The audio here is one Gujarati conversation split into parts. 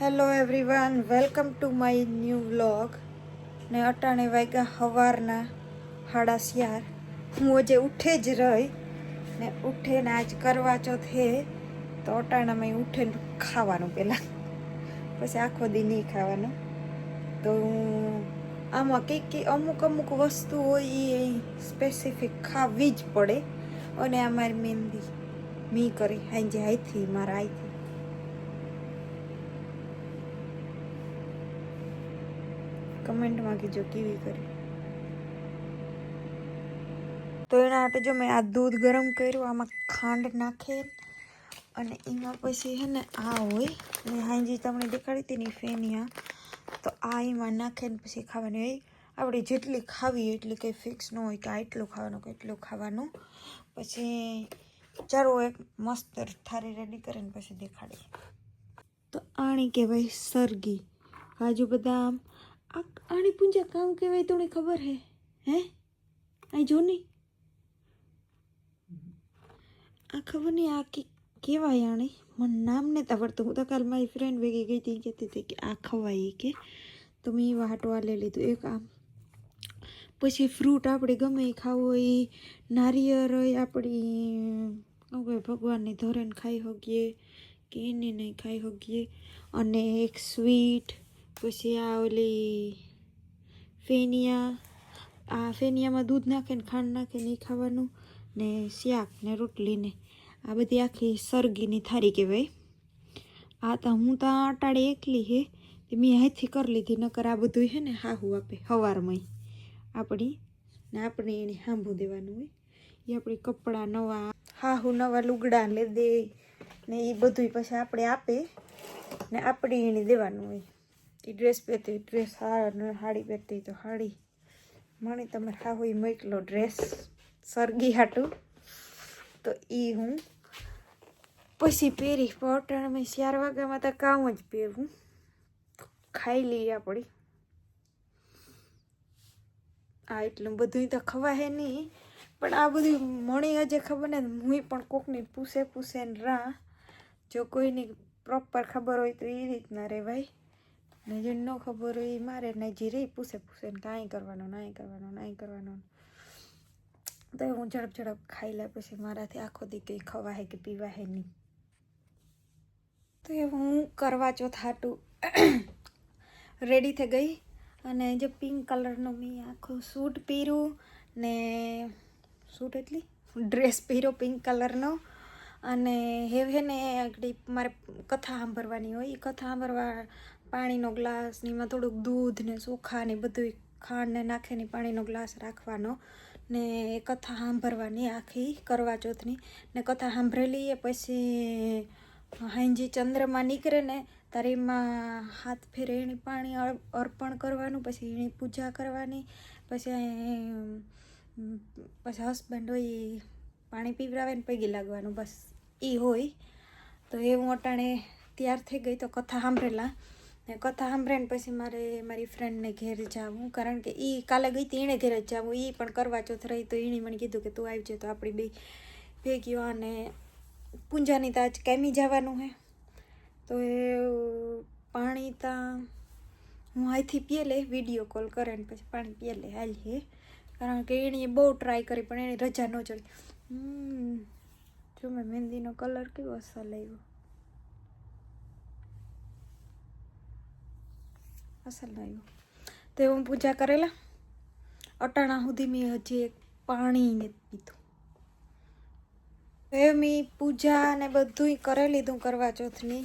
Hello everyone welcome to my new vlog ને અટાણે વાગ્યા સવારના હાડાસિયાર હું આજે ઉઠે જ રહી ને ઉઠે ને આજ કરવા ચોથ તો અટાણામાં ઉઠેને ખાવાનું પહેલાં પછી આખો દી નહીં ખાવાનું. તો હું આમાં કંઈક કંઈક અમુક અમુક વસ્તુ હોય એ સ્પેસિફિક ખાવી જ પડે. અને આ મારી મહેંદી, મી કરી. હાંજે હાઈથી મારા હાઈથી કમેન્ટમાં કીજો કેવી કરી. તો એના માટે જો મેં આ દૂધ ગરમ કર્યું, આમાં ખાંડ નાખે અને એમાં પછી છે ને આ હોય, ને હાંજી તમને દેખાડી હતી ને ફેનિયા, તો આ એમાં નાખે ને પછી ખાવાની હોય. આપણે જેટલી ખાવી એટલી કંઈ ફિક્સ ન હોય કે આ એટલું ખાવાનું, કે એટલું ખાવાનું. પછી ચાલો એક મસ્ત થારી રેડી કરીને પછી દેખાડી તો આણી કહેવાય સરગી. કાજુ આ આણી પૂંજા કામ કહેવાય તને ખબર હે? હે? આ જો નહીં આ ખબર નહીં આ કે કેવાય આણી? મને નામ નથી આવડતું હું તો કાલ મારી ફ્રેન્ડ ભેગી ગઈ હતી કહેતી હતી કે આ ખવાય કે. તો મેં એવા હાટવા લઈ લીધું. એક આમ પછી ફ્રૂટ આપણે ગમે એ ખાવું હોય, નારિયેળ હોય, આપણી, શું કહેવાય, ભગવાનની ધોરણ ખાઈ શકીએ કે એને નહીં ખાઈ શકીએ અને એક સ્વીટ પછી આ ઓલી ફેનિયા, આ ફેનિયામાં દૂધ નાખે ને ખાંડ નાખે ને એ ખાવાનું ને શાક ને રોટલીને આ બધી આખી સરગીની થારી કહેવાય. આ તો હું તો અટાડે એકલી હે મેં હાથથી કરી લીધી, નકર આ બધું હે ને હાહુ આપે હવારમાં આપણી, ને આપણે એને સાંભળું દેવાનું હોય. એ આપણે કપડાં નવા, હાહુ નવા લુગડા લે દે ને એ બધું પછી આપણે આપે ને આપણે એને દેવાનું હોય. એ ડ્રેસ પહેરતી ડ્રેસ સાડી પહેરતી તો સાડી મને તમે એ મોકલો ડ્રેસ સરગી હાટું. તો એ હું પછી પહેરી પટાણમાં ચાર વાગ્યામાં તો કામ જ પહેરું. ખાઈ લઈએ આપણી આ એટલું બધું તો ખવાય નહીં, પણ આ બધું મણી હજે ખબર ને હું પણ કોકની પૂછે પૂછે ને રા. જો કોઈની પ્રોપર ખબર હોય તો એ રીતના રહેવાય ને જે ન ખબર હોય એ મારે ને જે રહી પૂછે પૂછે ને કાંઈ કરવાનું, નાઈ કરવાનું નાઈ કરવાનું. તો હું ઝડપ ઝડપ ખાઈ લે પછી મારાથી આખો દી કંઈ ખવાય કે પીવાય નહીં. તો એ હું કરવા ચોથ હાટું રેડી થઈ ગઈ. અને જે પિંક કલરનો મેં આખો સૂટ પહેર્યું ને સૂટ એટલી? ડ્રેસ પહેર્યો પિંક કલરનો અને હેવે ને આગળ મારે કથા સાંભળવાની હોય, એ કથા સાંભળવા પાણીનો ગ્લાસ ને એમાં થોડુંક દૂધ ને સુખા ને બધું ખાંડ ને નાખીને પાણીનો ગ્લાસ રાખવાનો ને એ કથા સાંભળવાની આખી કરવા ચોથની ને કથા સાંભળેલી એ પછી હાંજી ચંદ્રમાં નીકળે ને તારે એમાં હાથ ફેરે એની પાણી અર્પણ કરવાનું, પછી એની પૂજા કરવાની, પછી પછી હસબન્ડ હોય એ પાણી પીવડાવે ને પૈકી લાગવાનું, બસ એ હોય. તો એ હું અટાણે તૈયાર થઈ ગઈ તો કથા સાંભળેલા. ને કથા સાંભળે ને પછી મારે, મારી ફ્રેન્ડને ઘેર જાવું. કારણ કે એ કાલે ગઈ હતી એણે ઘેર જ જાવું. એ પણ કરવા ચોથ રહી, તો એણે મને કીધું કે તું આવજે, તો આપણી બે ભેગીઓ અને પૂંજાની તો આજ કેમી જવાનું હે. તો એ પાણી તા હું અહીંથી પીએ લે વીડિયો કોલ કરે ને પછી પાણી પીએ લે, હાલ હે. કારણ કે એણે બહુ ટ્રાય કરી, પણ એની રજા ન ચડી જો મેં મહેંદીનો કલર કેવો અસર આવ્યો. અસર આવ્યું તો હું પૂજા કરેલા, અટાણા સુધી મેં હજી એક પાણી ને પીધું. હવે મેં પૂજા ને બધું કરી લીધું કરવા ચોથની,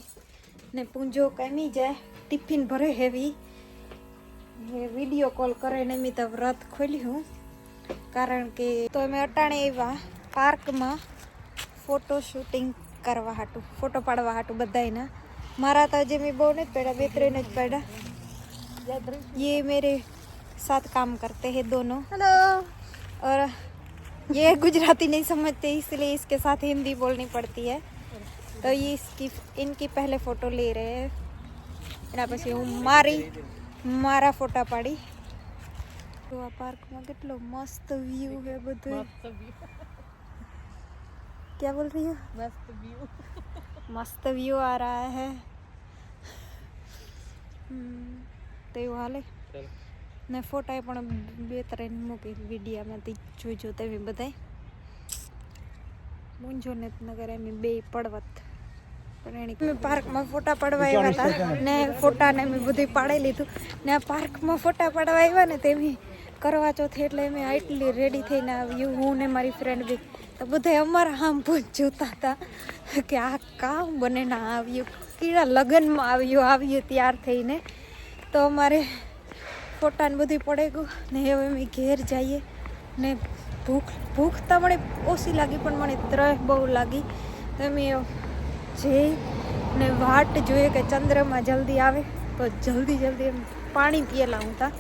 ને પૂંજો કમી જાય, ટિફિન ભરે હેવી. એ વીડિયો કોલ કરે ને મેં તો વ્રત ખોલ્યું કારણ કે તો અમે અટાણે એવા પાર્કમાં ફોટો શૂટિંગ કરવા હાટું, ફોટો પાડવા હાટું બધાયના. મારા તો હજી મેં બહુ નથી પડ્યા, બે ત્રણ જ પડ્યા. ये मेरे साथ काम करते हैं दोनों हेलो और ये गुजराती नहीं समझते इसलिए इसके साथ हिंदी बोलनी पड़ती है तो ये इसकी इनकी पहले फ़ोटो ले रहे हैं એના પછી હું મારી મારા ફોટા પાડી તો આ પાર્કમાં કેટલો મસ્ત વ્યૂ છે બધું क्या बोल रही हो मस्त व्यू मस्त व्यू आ रहा है હમ, તો એવું હાલે. ને ફોટા પણ બે ત્રણ મૂકી વિડીયામાંથી જોઈજો તમે બધાય. મુંજો ને નગર એમ બે પડવત. અમે પાર્કમાં ફોટા પાડવા આવ્યા હતા ને ફોટા ને મેં બધું પાડી લીધું. ને આ પાર્કમાં ફોટા પાડવા આવ્યા ને તેમી કરવા ચોથી એટલે મેં આટલી રેડી થઈને આવ્યું હું ને મારી ફ્રેન્ડ બી. તો બધા અમારા આમ જ જોતા હતા કે આ કામ બને ના આવ્યું. કીડા લગ્નમાં આવ્યું આવ્યું ત્યાર થઈને. તો અમારે ફોટાને બધું પડે ગયું. ને હવે અમે ઘેર જઈએ. ને ભૂખ ભૂખ તો મને ઓછી લાગી, પણ મને ત્રય બહુ લાગી. તો અમે જઈ ને વાટ જોઈએ કે ચંદ્રમાં જલ્દી આવે. તો જલ્દી જલ્દી એમ પાણી પીએલા હું તા.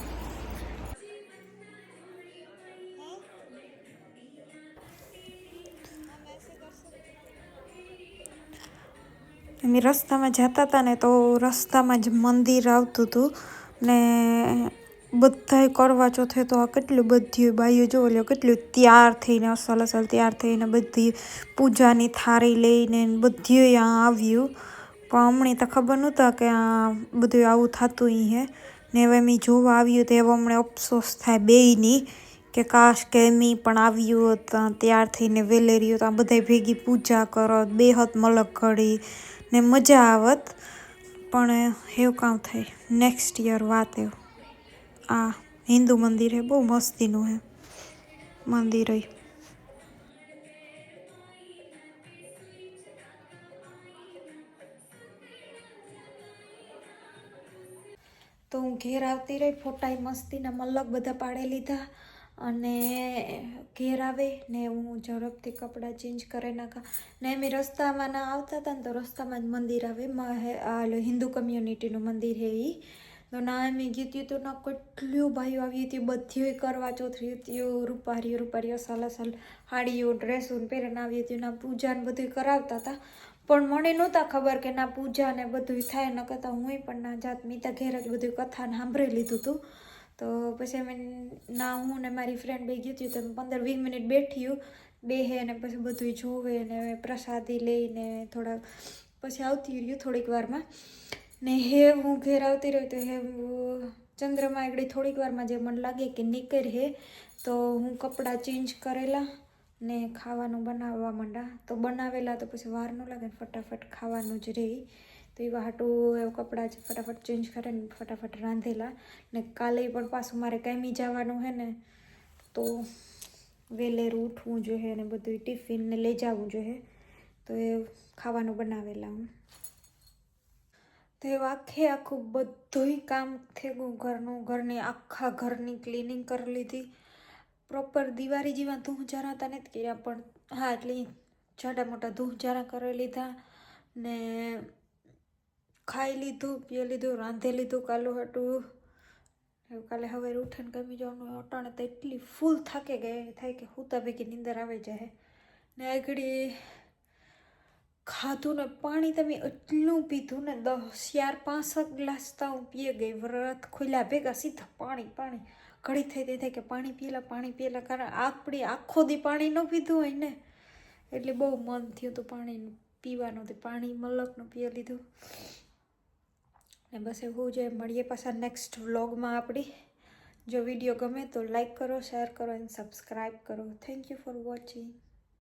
અમે રસ્તામાં જતા હતા ને તો રસ્તામાં જ મંદિર આવતું હતું. ને બધાય કરવા ચોથે તો આ કેટલું બધી બાઈઓ જો લ્યો, કેટલું તૈયાર થઈને, અસલ અસલ તૈયાર થઈને બધી પૂજાની થાળી લઈને બધી અહીંયા આવ્યું. પણ હમણાં તો ખબર નહોતા કે આ બધું આવું થતું હે. ને હવે મેં જોવા આવ્યું તો એવો હમણાં અફસોસ થાય બેયની. કે કાશ કે એમી પણ આવ્યું હોત તૈયાર થઈને વેલેરી તો આ બધાય ભેગી પૂજા કરત બેહત મલક ઘડી ને મજા આવત. પણ એવું કામ થાય. નેક્સ્ટ યર વાત એવું. આ હિન્દુ મંદિર હે, બહુ મસ્તીનું હે. મંદિર હે. તો હું ઘેર આવતી રહી ફોટા મસ્તીના મલક બધા પાડી લીધા. અને ઘેર આવે ને હું ઝડપથી કપડાં ચેન્જ કરી નાખા. ને અમે રસ્તામાં ના આવતા હતા ને તો રસ્તામાં જ મંદિર આવે. આ હિન્દુ કમ્યુનિટીનું મંદિર હે એ તો ના અમે ગીતી તો ના કેટલું ભાઈઓ આવી હતી. બધી કરવા ચોથરી હતી રૂપારીઓ રૂપારીઓ, સાલ હાડીઓ, ડ્રેસો પહેરીને આવી હતી. ના પૂજાને બધું કરાવતા હતા. પણ મને નહોતા ખબર કે ના પૂજા ને બધું થાય ન કરતા. હું પણ ના જાત. મીતા ઘેર જ બધું કથાને સાંભળી લીધું હતું તો પછી અમે ના હું ને મારી ફ્રેન્ડ બે ગઈ હતું તો પંદર વીસ મિનિટ બેઠ્યું, બેહે ને પછી બધું જોવે ને પ્રસાદી લઈને થોડા પછી આવતી રહ્યું થોડીક વારમાં. ને હે હું ઘેર આવતી રહી તો હે ચંદ્રમાં આગળ થોડીક વારમાં જે મને લાગે કે નીકળ હે, તો હું કપડાં ચેન્જ કરેલા ને ખાવાનું બનાવવા માંડા. તો બનાવેલા તો પછી વાર ન લાગે ફટાફટ ખાવાનું જ રહી. તો એવા હાટું એવું કપડાં છે, ફટાફટ ચેન્જ કરે ને ફટાફટ રાંધેલા. ને કાલે પણ પાછું મારે કામી જવાનું હે ને, તો વહેલેરું ઉઠવું જોઈએ ને બધું ટિફિન ને લઈ જવું જોઈએ. તો એ ખાવાનું બનાવેલા હું. તો એવું આખે આખું બધુંય કામ થઈ ગયું ઘરનું, ઘરની, આખા ઘરની ક્લિનિંગ કરી લીધી. પ્રોપર દિવાળી જેવા ધૂહ હતા નથી કર્યા, પણ હા, એટલે જાડા મોટા ધૂહ કરી લીધા. ને ખાઈ લીધું, પી લીધું, રાંધી લીધું કાલું હતું કાલે હવે ઉઠીને ગમી જવાનું અટાણે તો એટલી ફૂલ થાકે ગઈ થાય કે હુતા ભેગી નીંદર આવી જાય ને આગળી ખાધું ને પાણી તમે એટલું પીધું ને દસ ચાર પાંચ ગ્લાસ તો હું પીએ ગઈ. વ્રત ખુલ્યા ભેગા સીધા પાણી પાણી. ઘડી થઈ તે થાય કે પાણી પીએલા પાણી પીએલા કારણ આપણી આખો દી પાણી ન પીધું હોય ને. એટલે બહુ મન થયું હતું પાણી પીવાનું, તે પાણી મલકનું પીએ લીધું. ને બસ એવું જે મળીએ પાછા નેક્સ્ટ વ્લોગમાં આપણી જો વીડિયો ગમે તો લાઈક કરો શેર કરો અને સબસ્ક્રાઈબ કરો. Thank you for watching